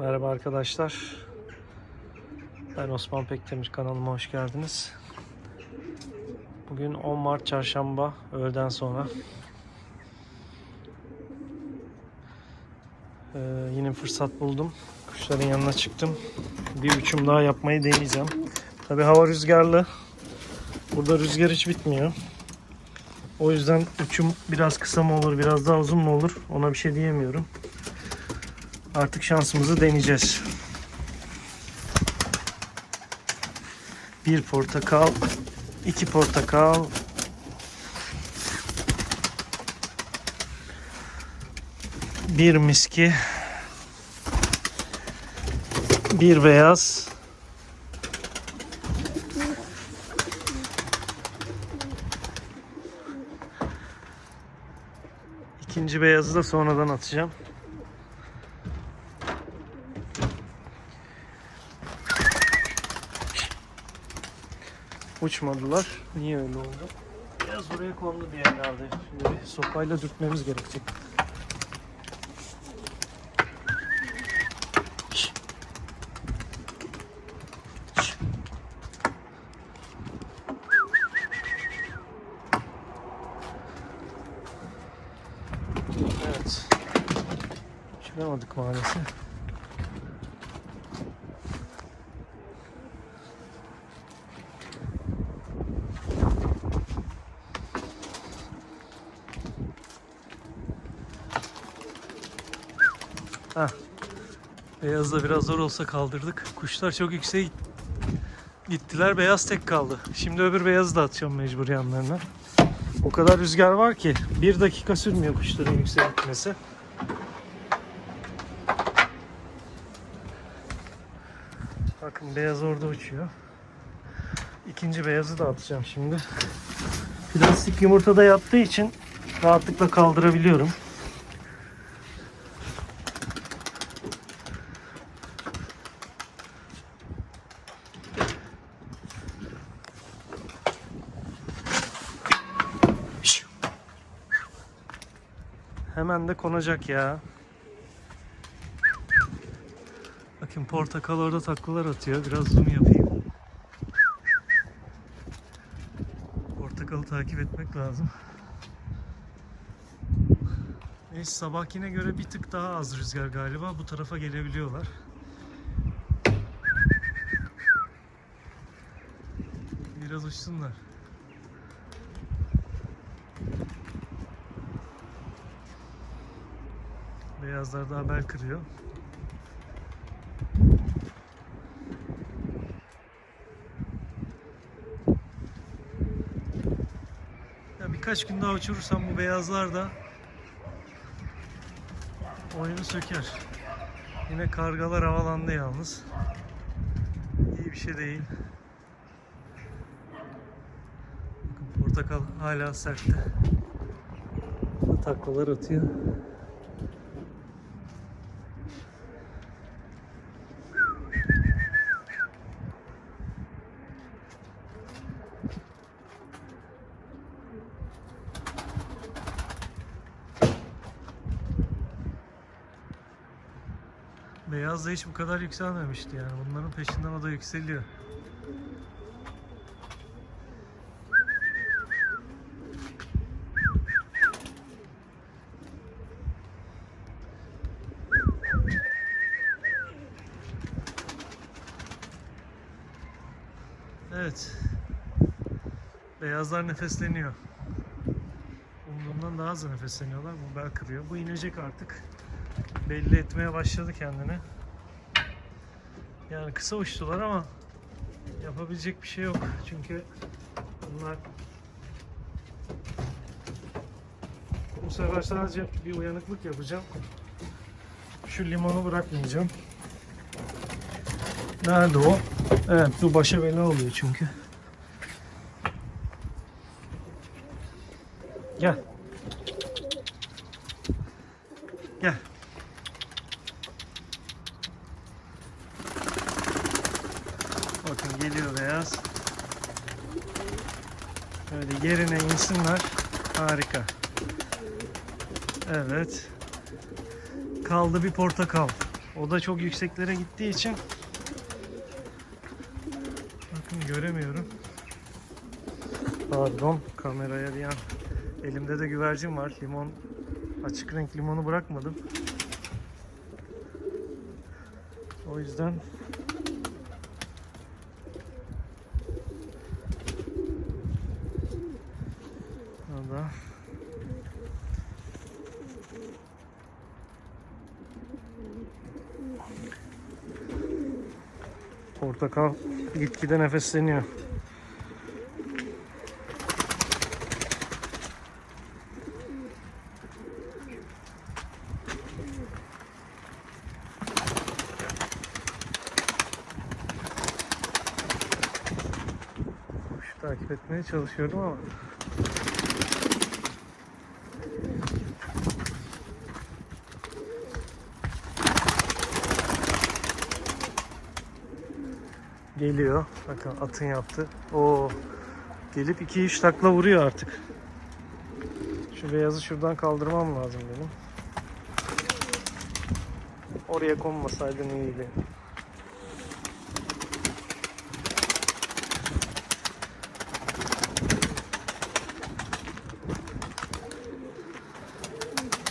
Merhaba arkadaşlar. Ben Osman Pekdemir kanalıma hoş geldiniz. Bugün 10 Mart Çarşamba öğleden sonra. Ee, yine fırsat buldum. Kuşların yanına çıktım. Bir uçum daha yapmayı deneyeceğim. Tabi hava rüzgarlı. Burada rüzgar hiç bitmiyor. O yüzden uçum biraz kısa mı olur, biraz daha uzun mu olur ona bir şey diyemiyorum. Artık şansımızı deneyeceğiz. Bir portakal, iki portakal, bir miski, bir beyaz, ikinci beyazı da sonradan atacağım. Uçmadılar. Niye öyle oldu? Biraz buraya kondu bir yerlerde. Şimdi sopayla dürtmemiz gerekecek. Beyaz da biraz zor olsa kaldırdık. Kuşlar çok yükseğe git- gittiler. Beyaz tek kaldı. Şimdi öbür beyazı da atacağım mecbur yanlarına. O kadar rüzgar var ki bir dakika sürmüyor kuşların yükseğe gitmesi. Bakın beyaz orada uçuyor. İkinci beyazı da atacağım şimdi. Plastik yumurtada yattığı için rahatlıkla kaldırabiliyorum. De konacak ya. Bakın portakal orada taklalar atıyor. Biraz zoom yapayım. Portakalı takip etmek lazım. Neyse sabahkine göre bir tık daha az rüzgar galiba. Bu tarafa gelebiliyorlar. Biraz uçsunlar. Beyazlar daha bel kırıyor. Ya birkaç gün daha uçurursam bu beyazlar da oyunu söker. Yine kargalar havalandı yalnız. İyi bir şey değil. Bakın portakal hala sertte. Taklalar atıyor. Beyaz da hiç bu kadar yükselmemişti yani. Bunların peşinden o da yükseliyor. Evet. Beyazlar nefesleniyor. Umduğumdan daha hızlı nefesleniyorlar. Bu bel kırıyor. Bu inecek artık belli etmeye başladı kendini. Yani kısa uçtular ama yapabilecek bir şey yok. Çünkü bunlar bu sefer sadece bir uyanıklık yapacağım. Şu limonu bırakmayacağım. Nerede o? Evet bu başa bela oluyor çünkü. Gel. Gel. Bakın beyaz. Böyle yerine insinler. Harika. Evet. Kaldı bir portakal. O da çok yükseklere gittiği için bakın göremiyorum. Pardon kameraya bir an. Elimde de güvercin var. Limon açık renk limonu bırakmadım. O yüzden Orada Portakal gitgide nefesleniyor. Takip etmeye çalışıyorum ama geliyor. Bakın atın yaptı. O gelip 2-3 takla vuruyor artık. Şu beyazı şuradan kaldırmam lazım benim. Oraya konmasaydın iyiydi.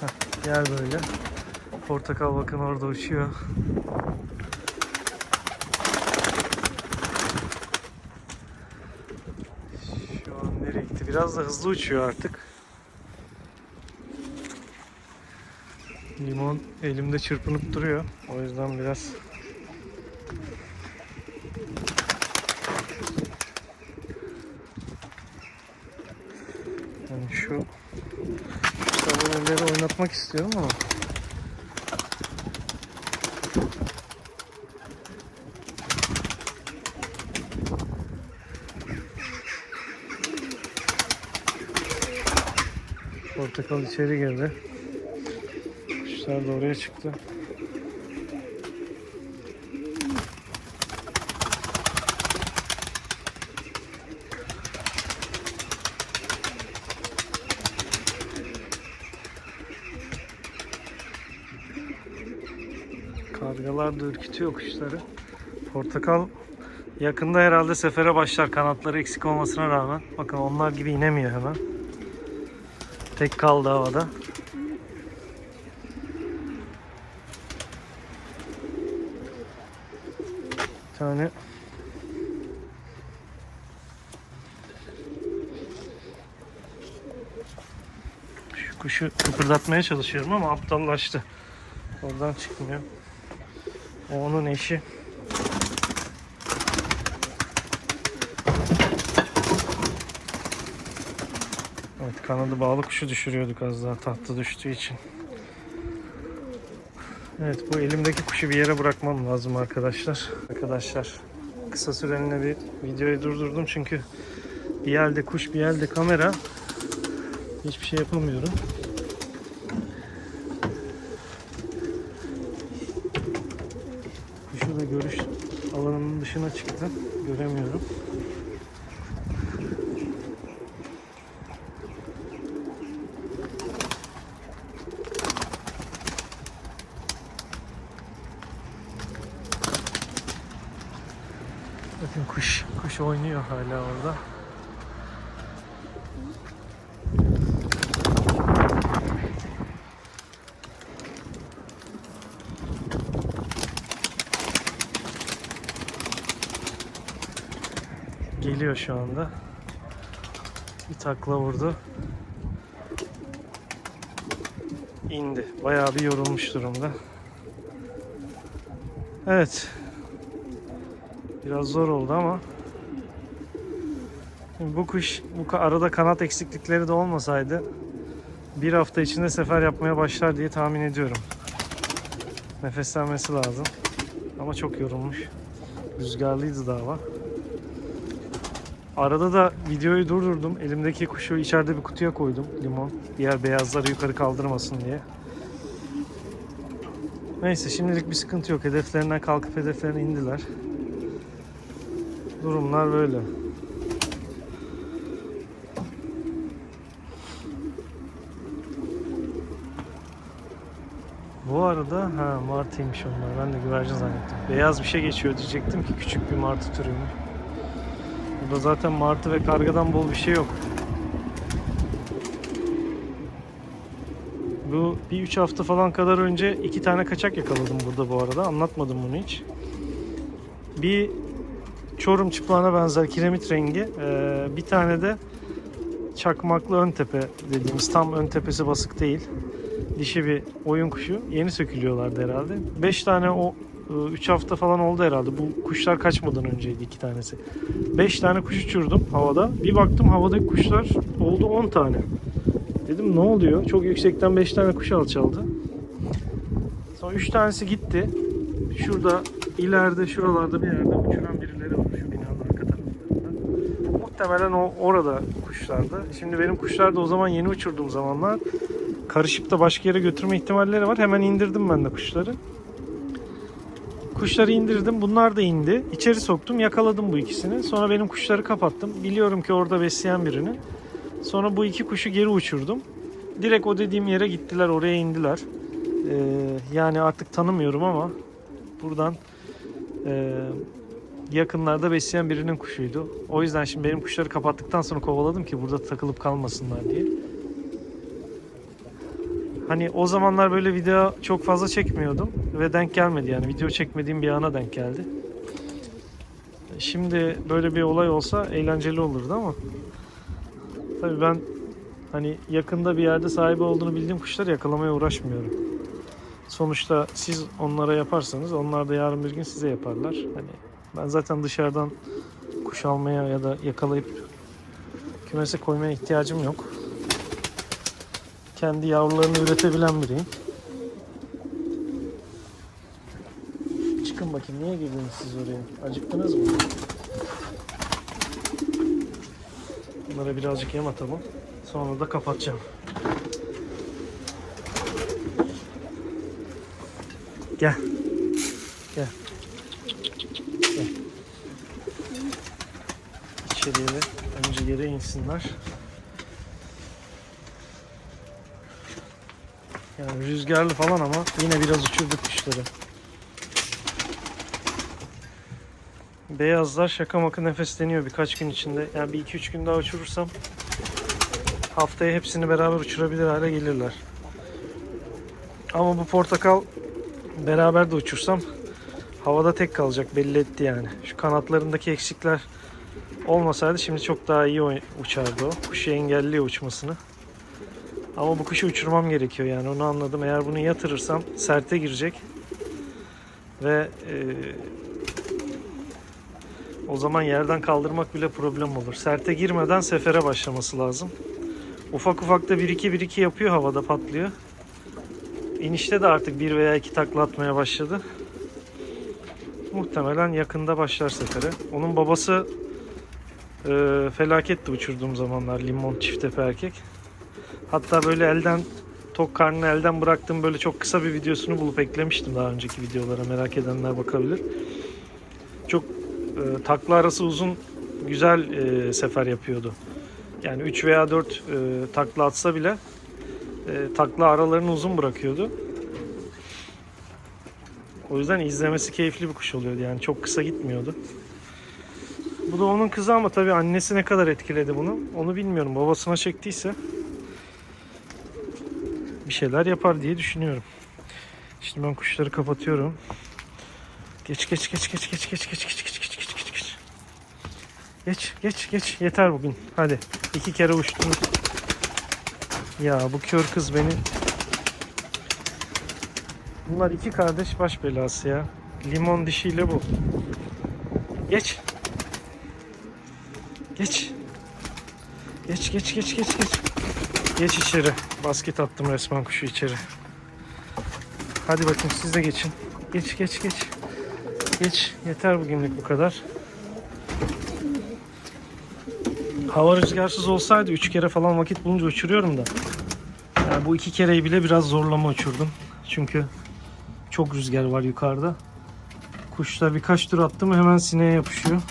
Heh, gel böyle. Portakal bakın orada uçuyor. Şu an nereye gitti? Biraz da hızlı uçuyor artık. Limon elimde çırpınıp duruyor. O yüzden biraz yani şu şu oynatmak istiyorum ama Portakal içeri girdi. Kuşlar da oraya çıktı. Kargalar da ürkütüyor kuşları. Portakal yakında herhalde sefere başlar kanatları eksik olmasına rağmen. Bakın onlar gibi inemiyor hemen. Tek kaldı havada. Bir tane şu kuşu kıpırdatmaya çalışıyorum ama aptallaştı. Oradan çıkmıyor. O onun eşi. Evet kanadı bağlı kuşu düşürüyorduk az daha tahta düştüğü için. Evet bu elimdeki kuşu bir yere bırakmam lazım arkadaşlar. Arkadaşlar kısa süreliğine bir videoyu durdurdum çünkü bir yerde kuş bir yerde kamera hiçbir şey yapamıyorum. Kuşu da görüş alanının dışına çıktı. Göremiyorum. Bakın kuş, kuş oynuyor hala orada. Geliyor şu anda. Bir takla vurdu. İndi. Bayağı bir yorulmuş durumda. Evet. Biraz zor oldu ama bu kuş bu arada kanat eksiklikleri de olmasaydı bir hafta içinde sefer yapmaya başlar diye tahmin ediyorum. Nefeslenmesi lazım. Ama çok yorulmuş. Rüzgarlıydı da hava. Arada da videoyu durdurdum. Elimdeki kuşu içeride bir kutuya koydum. Limon. Diğer beyazları yukarı kaldırmasın diye. Neyse şimdilik bir sıkıntı yok. Hedeflerinden kalkıp hedeflerine indiler. Durumlar böyle. Bu arada ha martıymış onlar. Ben de güvercin zannettim. Beyaz bir şey geçiyor diyecektim ki küçük bir martı türü mü? Burada zaten martı ve kargadan bol bir şey yok. Bu bir üç hafta falan kadar önce iki tane kaçak yakaladım burada bu arada. Anlatmadım bunu hiç. Bir Çorum çıplağına benzer kiremit rengi. ee, bir tane de çakmaklı ön tepe dediğimiz tam ön tepesi basık değil. Dişi bir oyun kuşu. Yeni sökülüyorlardı herhalde. 5 tane o 3 hafta falan oldu herhalde. Bu kuşlar kaçmadan önceydi iki tanesi. 5 tane kuş uçurdum havada. Bir baktım havadaki kuşlar oldu 10 tane. Dedim ne oluyor? Çok yüksekten 5 tane kuş alçaldı. Sonra 3 tanesi gitti. Şurada ileride şuralarda bir yerde uçuran Muhtemelen o orada kuşlardı. Şimdi benim kuşlar da o zaman yeni uçurduğum zamanlar karışıp da başka yere götürme ihtimalleri var. Hemen indirdim ben de kuşları. Kuşları indirdim. Bunlar da indi. İçeri soktum. Yakaladım bu ikisini. Sonra benim kuşları kapattım. Biliyorum ki orada besleyen birini. Sonra bu iki kuşu geri uçurdum. Direkt o dediğim yere gittiler. Oraya indiler. Ee, yani artık tanımıyorum ama buradan e, yakınlarda besleyen birinin kuşuydu. O yüzden şimdi benim kuşları kapattıktan sonra kovaladım ki burada takılıp kalmasınlar diye. Hani o zamanlar böyle video çok fazla çekmiyordum ve denk gelmedi yani video çekmediğim bir ana denk geldi. Şimdi böyle bir olay olsa eğlenceli olurdu ama tabii ben hani yakında bir yerde sahibi olduğunu bildiğim kuşları yakalamaya uğraşmıyorum. Sonuçta siz onlara yaparsanız onlar da yarın bir gün size yaparlar. Hani ben zaten dışarıdan kuş almaya ya da yakalayıp kümese koymaya ihtiyacım yok kendi yavrularını üretebilen biriyim. Çıkın bakayım niye girdiniz siz oraya? Acıktınız mı? Bunlara birazcık yem atalım. Sonra da kapatacağım. Gel. İçeriye önce yere insinler. Yani rüzgarlı falan ama yine biraz uçurduk kuşları. Beyazlar şaka maka nefesleniyor birkaç gün içinde. Yani bir iki üç gün daha uçurursam haftaya hepsini beraber uçurabilir hale gelirler. Ama bu portakal beraber de uçursam havada tek kalacak belli etti yani. Şu kanatlarındaki eksikler olmasaydı şimdi çok daha iyi uçardı o. Kuşu engelliyor uçmasını. Ama bu kuşu uçurmam gerekiyor yani onu anladım. Eğer bunu yatırırsam serte girecek. Ve e, o zaman yerden kaldırmak bile problem olur. Serte girmeden sefere başlaması lazım. Ufak ufak da 1-2-1-2 yapıyor havada patlıyor. İnişte de artık bir veya iki takla atmaya başladı. Muhtemelen yakında başlar sefere. Onun babası e, felaketti uçurduğum zamanlar limon çiftepe erkek. Hatta böyle elden tok karnını elden bıraktığım böyle çok kısa bir videosunu bulup eklemiştim daha önceki videolara merak edenler bakabilir. Çok e, takla arası uzun güzel e, sefer yapıyordu. Yani 3 veya 4 e, takla atsa bile e, takla aralarını uzun bırakıyordu. O yüzden izlemesi keyifli bir kuş oluyordu yani çok kısa gitmiyordu. Bu da onun kızı ama tabii annesi ne kadar etkiledi bunu onu bilmiyorum. Babasına çektiyse bir şeyler yapar diye düşünüyorum. Şimdi ben kuşları kapatıyorum. Geç geç geç geç geç geç geç geç geç geç geç geç geç. Geç geç geç yeter bugün. Hadi iki kere uçtun. Ya bu kör kız beni Bunlar iki kardeş baş belası ya. Limon dişiyle bu. Geç. Geç. Geç geç geç geç geç. Geç içeri. Basket attım resmen kuşu içeri. Hadi bakayım siz de geçin. Geç geç geç. Geç. Yeter bugünlük bu kadar. Hava rüzgarsız olsaydı 3 kere falan vakit bulunca uçuruyorum da. Yani bu iki kereyi bile biraz zorlama uçurdum. Çünkü çok rüzgar var yukarıda. Kuşlar birkaç tur attı mı hemen sineğe yapışıyor.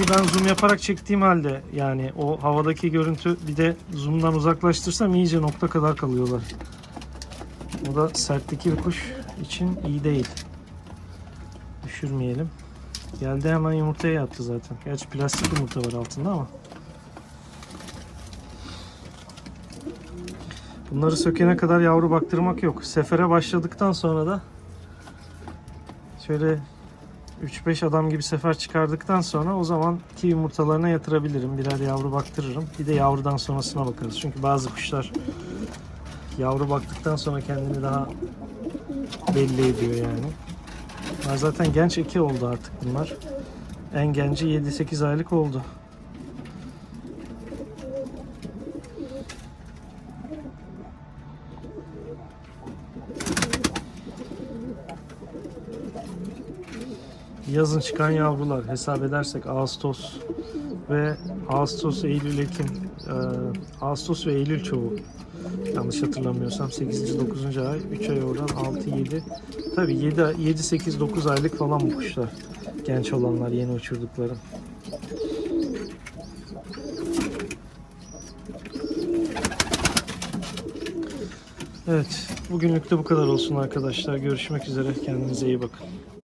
Ki ben zoom yaparak çektiğim halde yani o havadaki görüntü bir de zoom'dan uzaklaştırsam iyice nokta kadar kalıyorlar. O da sertteki bir kuş için iyi değil. Düşürmeyelim. Geldi hemen yumurtaya yattı zaten. Gerçi plastik yumurta var altında ama. Bunları sökene kadar yavru baktırmak yok. Sefere başladıktan sonra da şöyle 3-5 adam gibi sefer çıkardıktan sonra o zaman ki yumurtalarına yatırabilirim. Birer yavru baktırırım. Bir de yavrudan sonrasına bakarız. Çünkü bazı kuşlar yavru baktıktan sonra kendini daha belli ediyor yani. Bunlar zaten genç eki oldu artık bunlar. En genci 7-8 aylık oldu. Yazın çıkan yavrular hesap edersek Ağustos ve Ağustos, Eylül, Ekim, e, Ağustos ve Eylül çoğu yanlış hatırlamıyorsam 8. 9. ay 3 ay oradan 6 7 tabi 7 7 8 9 aylık falan bu kuşlar genç olanlar yeni uçurduklarım Evet bugünlük de bu kadar olsun arkadaşlar görüşmek üzere kendinize iyi bakın